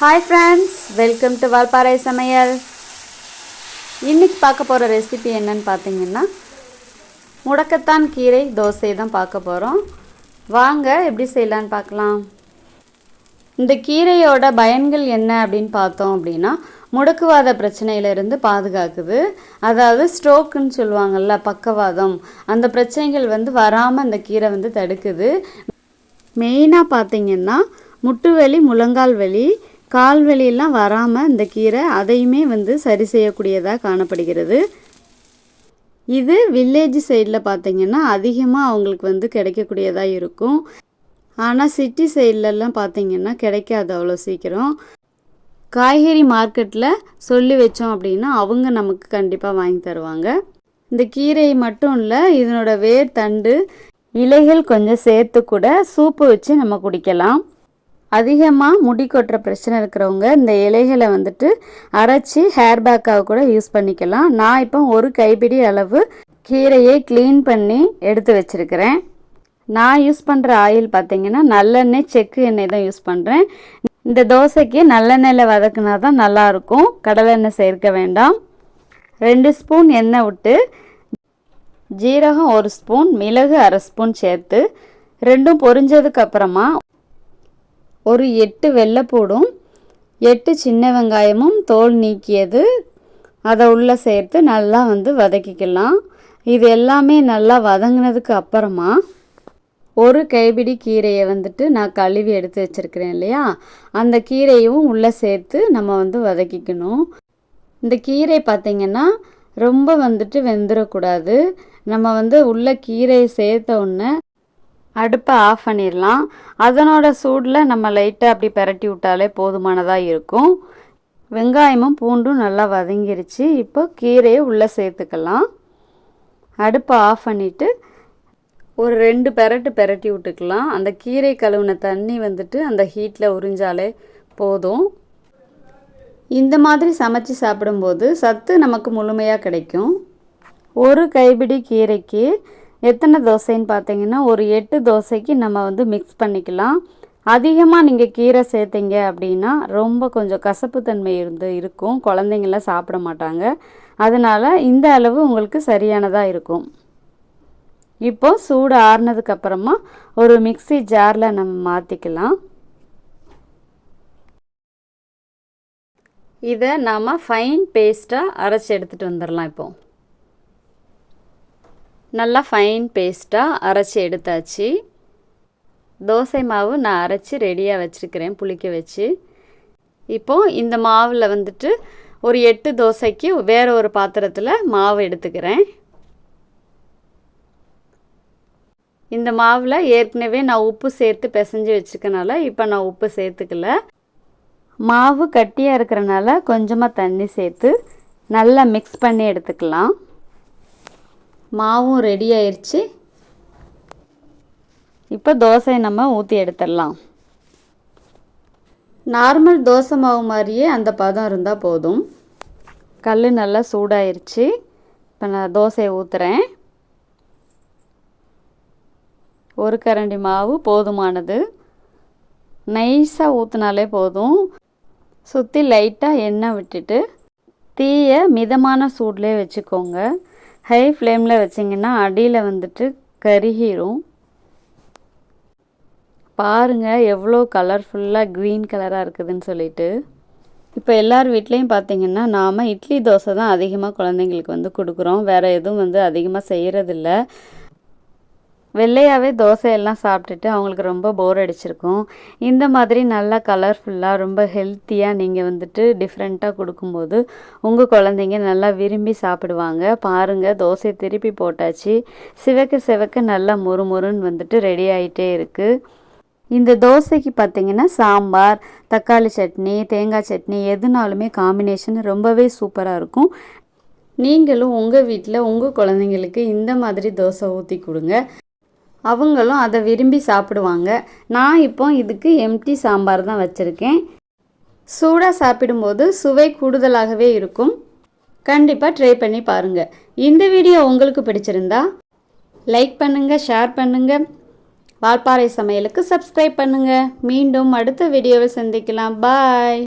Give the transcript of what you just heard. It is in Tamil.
Hi friends welcome to Valparai சமையல் இன்றைக்கி பார்க்க போகிற ரெசிபி என்னன்னு பார்த்தீங்கன்னா முடக்கத்தான் கீரை தோசை தான் பார்க்க போகிறோம் வாங்க எப்படி செய்யலான்னு பார்க்கலாம். இந்த கீரையோட பயன்கள் என்ன அப்படின்னு பார்த்தோம் அப்படின்னா முடக்குவாத பிரச்சனையிலிருந்து பாதுகாக்குது. அதாவது ஸ்ட்ரோக்குன்னு சொல்லுவாங்கள்ல பக்கவாதம். அந்த பிரச்சனைகள் வந்து வராமல் அந்த கீரை வந்து தடுக்குது. மெயினாக பார்த்தீங்கன்னா முட்டு வலி முழங்கால் வலி கால் வலியெல்லாம் வராமல் இந்த கீரை அதையுமே வந்து சரி செய்யக்கூடியதாக காணப்படுகிறது. இது வில்லேஜ் சைடில் பார்த்தீங்கன்னா அதிகமாக அவங்களுக்கு வந்து கிடைக்கக்கூடியதாக இருக்கும். ஆனால் சிட்டி சைட்லலாம் பார்த்தீங்கன்னா கிடைக்காது அவ்வளோ சீக்கிரம். காய்கறி மார்க்கெட்டில் சொல்லி வச்சோம் அப்படின்னா அவங்க நமக்கு கண்டிப்பாக வாங்கி தருவாங்க. இந்த கீரை மட்டும் இல்லை இதனோட வேர் தண்டு இலைகள் கொஞ்சம் சேர்த்து கூட சூப்பு வச்சு நம்ம குடிக்கலாம். அதிகமாக முடி கொட்டுற பிரச்சனை இருக்கிறவங்க இந்த இலைகளை வந்துட்டு அரைச்சி ஹேர் பேக்காக கூட யூஸ் பண்ணிக்கலாம். நான் இப்போ ஒரு கைப்பிடி அளவு கீரையை க்ளீன் பண்ணி எடுத்து வச்சுருக்கிறேன். நான் யூஸ் பண்ணுற ஆயில் பார்த்தீங்கன்னா நல்லெண்ணெய் செக்கு எண்ணெய் தான் யூஸ் பண்ணுறேன் இந்த தோசைக்கு நல்லெண்ணெயில் வதக்குனா தான் நல்லாயிருக்கும் கடலெண்ணெய் சேர்க்க வேண்டாம். ரெண்டு ஸ்பூன் எண்ணெய் விட்டு ஜீரகம் ஒரு ஸ்பூன் மிளகு அரை ஸ்பூன் சேர்த்து ரெண்டும் பொரிஞ்சதுக்கு அப்புறமா ஒரு எட்டு வெள்ளைப்பூடும் எட்டு சின்ன வெங்காயமும் தோல் நீக்கியது. அதை உள்ளே சேர்த்து நல்லா வந்து வதக்கிக்கலாம். இது எல்லாமே நல்லா வதங்கினதுக்கு அப்புறமா ஒரு கைபிடி கீரையை வந்துட்டு நான் கழுவி எடுத்து வச்சுருக்கிறேன் இல்லையா? அந்த கீரையும் உள்ளே சேர்த்து நம்ம வந்து வதக்கிக்கணும். இந்த கீரை பார்த்திங்கன்னா ரொம்ப வந்துட்டு வெந்துடக்கூடாது நம்ம வந்து உள்ள கீரையை சேர்த்த உடனே அடுப்பை ஆஃப் பண்ணிடலாம். அதனோட சூடில் நம்ம லைட்டாக அப்படி பெரட்டி விட்டாலே போதுமானதாக இருக்கும். வெங்காயமும் பூண்டும் நல்லா வதங்கிருச்சு. இப்போ கீரையை உள்ளே சேர்த்துக்கலாம். அடுப்பை ஆஃப் பண்ணிவிட்டு ஒரு ரெண்டு பெரட்டு பெரட்டி விட்டுக்கலாம். அந்த கீரை கழுவின தண்ணி வந்துட்டு அந்த ஹீட்டில் உறிஞ்சாலே போதும். இந்த மாதிரி சமைச்சு சாப்பிடும்போது சத்து நமக்கு முழுமையாக கிடைக்கும். ஒரு கைப்பிடி கீரைக்கு எத்தனை தோசைன்னு பார்த்தீங்கன்னா ஒரு எட்டு தோசைக்கு நம்ம வந்து மிக்ஸ் பண்ணிக்கலாம். அதிகமாக நீங்கள் கீரை சேர்த்தீங்க அப்படின்னா ரொம்ப கொஞ்சம் கசப்பு தன்மை இருந்து இருக்கும். குழந்தைங்களாம் சாப்பிட மாட்டாங்க. அதனால் இந்த அளவு உங்களுக்கு சரியானதாக இருக்கும். இப்போ சூடு ஆறுனதுக்கப்புறமா ஒரு மிக்சி ஜாரில் நம்ம மாற்றிக்கலாம் இதை நாம் ஃபைன் பேஸ்ட்டாக அரைச்சி எடுத்துகிட்டு வந்துடலாம் இப்போது நல்லா ஃபைன் பேஸ்ட்டாக அரைச்சி எடுத்தாச்சு. தோசை மாவு நான் அரைச்சி ரெடியாக வச்சுருக்கிறேன் புளிக்க வச்சு. இப்போது இந்த மாவில் வந்துட்டு ஒரு எட்டு தோசைக்கு வேறு ஒரு பாத்திரத்தில் மாவு எடுத்துக்கிறேன். இந்த மாவில் ஏற்கனவே நான் உப்பு சேர்த்து பிசைஞ்சு வச்சுக்கனால இப்போ நான் உப்பு சேர்த்துக்கல. மாவு கட்டியாக இருக்கிறனால கொஞ்சமாக தண்ணி சேர்த்து நல்லா மிக்ஸ் பண்ணி எடுத்துக்கலாம். மாவும் ரெடி ஆயிடுச்சு இப்போ தோசையை நம்ம ஊற்றி எடுத்துடலாம். நார்மல் தோசை மாவு மாதிரியே அந்த பதம் இருந்தால் போதும். கல் நல்லா சூடாயிருச்சு. இப்போ நான் தோசையை ஊற்றுறேன் ஒரு கரண்டி மாவு போதுமானது. நைஸாக ஊற்றினாலே போதும். சுற்றி லைட்டாக எண்ணெய் விட்டுட்டு தீயை மிதமான சூட்லேயே வச்சுக்கோங்க. ஹை ஃப்ளேமில் வச்சிங்கன்னா அடியில் வந்துட்டு கருகிரும். பாருங்கள் எவ்வளோ கலர்ஃபுல்லாக க்ரீன் கலராக இருக்குதுன்னு சொல்லிட்டு. இப்போ எல்லார் வீட்லேயும் பார்த்தீங்கன்னா நாம் இட்லி தோசை தான் அதிகமாக குழந்தைங்களுக்கு வந்து கொடுக்குறோம். வேறு எதுவும் வந்து அதிகமாக செய்கிறதில்ல வெள்ளையாகவே தோசையெல்லாம் சாப்பிட்டுட்டு அவங்களுக்கு ரொம்ப போர் அடிச்சிருக்கும். இந்த மாதிரி நல்லா கலர்ஃபுல்லாக ரொம்ப ஹெல்த்தியாக நீங்கள் வந்துட்டு டிஃப்ரெண்ட்டாக கொடுக்கும்போது உங்கள் குழந்தைங்க நல்லா விரும்பி சாப்பிடுவாங்க. பாருங்கள் தோசை திருப்பி போட்டாச்சு. சிவக்க சிவக்க நல்லா மொறு மொறுன்னு வந்துட்டு ரெடி ஆகிட்டே இருக்குது இந்த தோசைக்கு பார்த்தீங்கன்னா சாம்பார் தக்காளி சட்னி தேங்காய் சட்னி எதுனாலுமே காம்பினேஷன் ரொம்பவே சூப்பராக இருக்கும். நீங்களும் உங்கள் வீட்டில் உங்கள் குழந்தைங்களுக்கு இந்த மாதிரி தோசை ஊற்றி கொடுங்க. அவங்களும் அதை விரும்பி சாப்பிடுவாங்க. நான் இப்போ இதுக்கு எம்டி சாம்பார் தான் வச்சுருக்கேன். சூடாக சாப்பிடும்போது சுவை கூடுதலாகவே இருக்கும். கண்டிப்பாக ட்ரை பண்ணி பாருங்கள் இந்த வீடியோ உங்களுக்கு பிடிச்சிருந்தா லைக் பண்ணுங்கள் ஷேர் பண்ணுங்கள் வால்பாறை சமையலுக்கு சப்ஸ்கிரைப் பண்ணுங்கள் மீண்டும் அடுத்த வீடியோவில் சந்திக்கலாம். பாய்